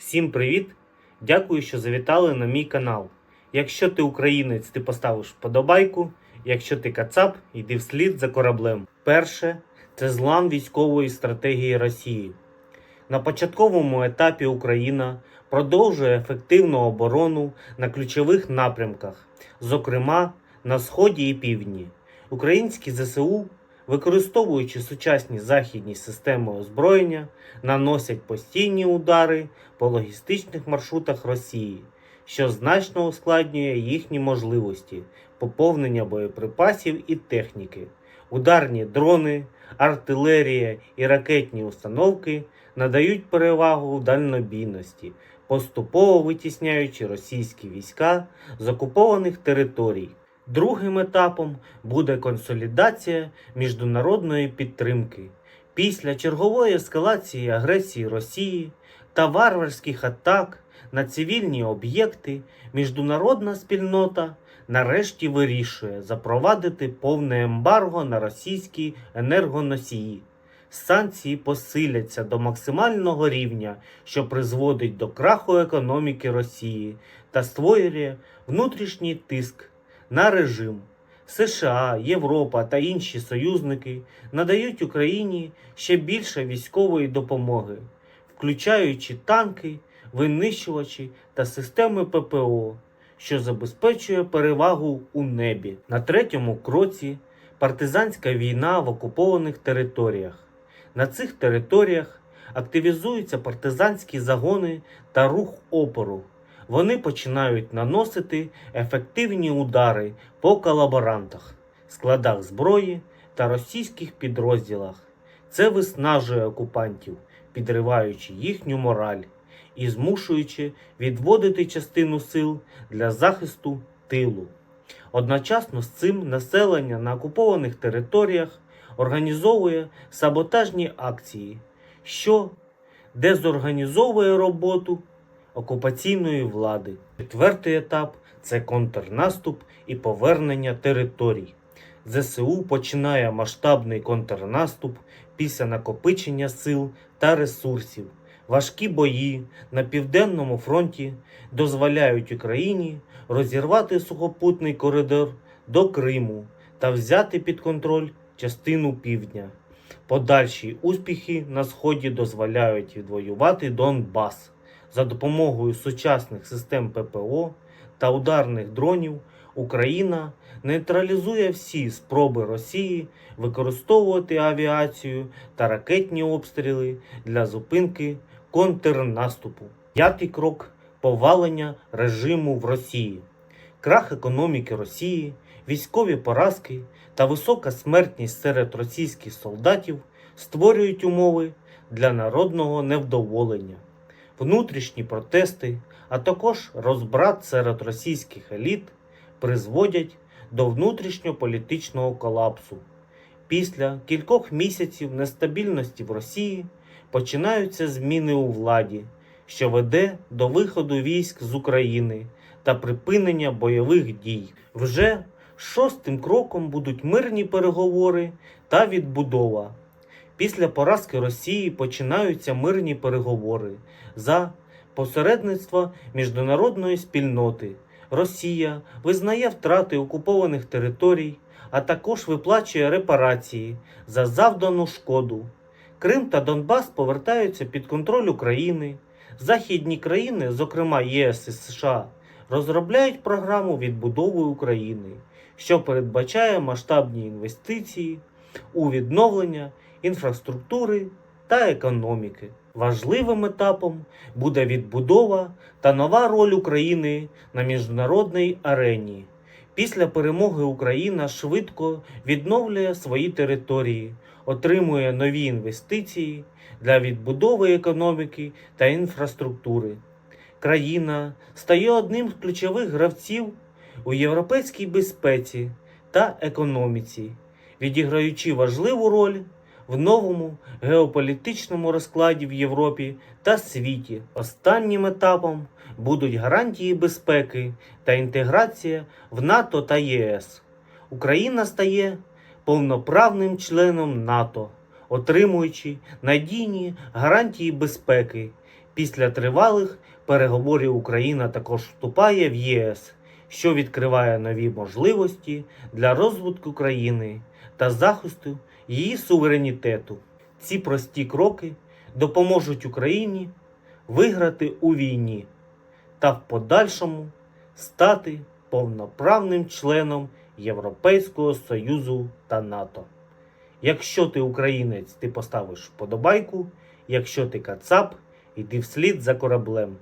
Всім привіт! Дякую, що завітали на мій канал. Якщо ти українець, ти поставиш вподобайку. Якщо ти кацап, йди вслід за кораблем. Перше це злам військової стратегії Росії. На початковому етапі Україна продовжує ефективну оборону на ключових напрямках, зокрема на сході і півдні. Українські ЗСУ, використовуючи сучасні західні системи озброєння, наносять постійні удари по логістичних маршрутах Росії, що значно ускладнює їхні можливості поповнення боєприпасів і техніки. Ударні дрони, артилерія і ракетні установки надають перевагу дальнобійності, поступово витісняючи російські війська з окупованих територій. Другим етапом буде консолідація міжнародної підтримки. Після чергової ескалації агресії Росії та варварських атак на цивільні об'єкти, міжнародна спільнота нарешті вирішує запровадити повне ембарго на російські енергоносії. Санкції посиляться до максимального рівня, що призводить до краху економіки Росії та створює внутрішній тиск на режим. США, Європа та інші союзники надають Україні ще більше військової допомоги, включаючи танки, винищувачі та системи ППО, що забезпечує перевагу у небі. На третьому кроці партизанська війна в окупованих територіях. На цих територіях активізуються партизанські загони та рух опору. Вони починають наносити ефективні удари по колаборантах, складах зброї та російських підрозділах. Це виснажує окупантів, підриваючи їхню мораль і змушуючи відводити частину сил для захисту тилу. Одночасно з цим населення на окупованих територіях організовує саботажні акції, що дезорганізовує роботу окупаційної влади. Четвертий етап це контрнаступ і повернення територій. ЗСУ починає масштабний контрнаступ після накопичення сил та ресурсів. Важкі бої на південному фронті дозволяють Україні розірвати сухопутний коридор до Криму та взяти під контроль частину півдня. Подальші успіхи на сході дозволяють відвоювати Донбас. За допомогою сучасних систем ППО та ударних дронів Україна нейтралізує всі спроби Росії використовувати авіацію та ракетні обстріли для зупинки контрнаступу. П'ятий крок повалення режиму в Росії. Крах економіки Росії, військові поразки та висока смертність серед російських солдатів створюють умови для народного невдоволення внутрішні протести, а також розбрат серед російських еліт призводять до внутрішньополітичного колапсу. Після кількох місяців нестабільності в Росії починаються зміни у владі, що веде до виходу військ з України та припинення бойових дій. Вже шостим кроком будуть мирні переговори та відбудова. Після поразки Росії починаються мирні переговори за посередництва міжнародної спільноти. Росія визнає втрати окупованих територій, а також виплачує репарації за завдану шкоду. Крим та Донбас повертаються під контроль України. Західні країни, зокрема ЄС і США, розробляють програму відбудови України, що передбачає масштабні інвестиції у відновлення інфраструктури та економіки. Важливим етапом буде відбудова та нова роль України на міжнародній арені. Після перемоги Україна швидко відновлює свої території, отримує нові інвестиції для відбудови економіки та інфраструктури. Країна стає одним з ключових гравців у європейській безпеці та економіці, відіграючи важливу роль в новому геополітичному розкладі в Європі та світі. Останнім етапом будуть гарантії безпеки та інтеграція в НАТО та ЄС. Україна стає повноправним членом НАТО, отримуючи надійні гарантії безпеки Після тривалих переговорів Україна також вступає в ЄС, що відкриває нові можливості для розвитку країни та захисту її суверенітету. Ці прості кроки допоможуть Україні виграти у війні та в подальшому стати повноправним членом Європейського Союзу та НАТО. Якщо ти українець, ти поставиш вподобайку, якщо ти кацап, йди вслід за кораблем.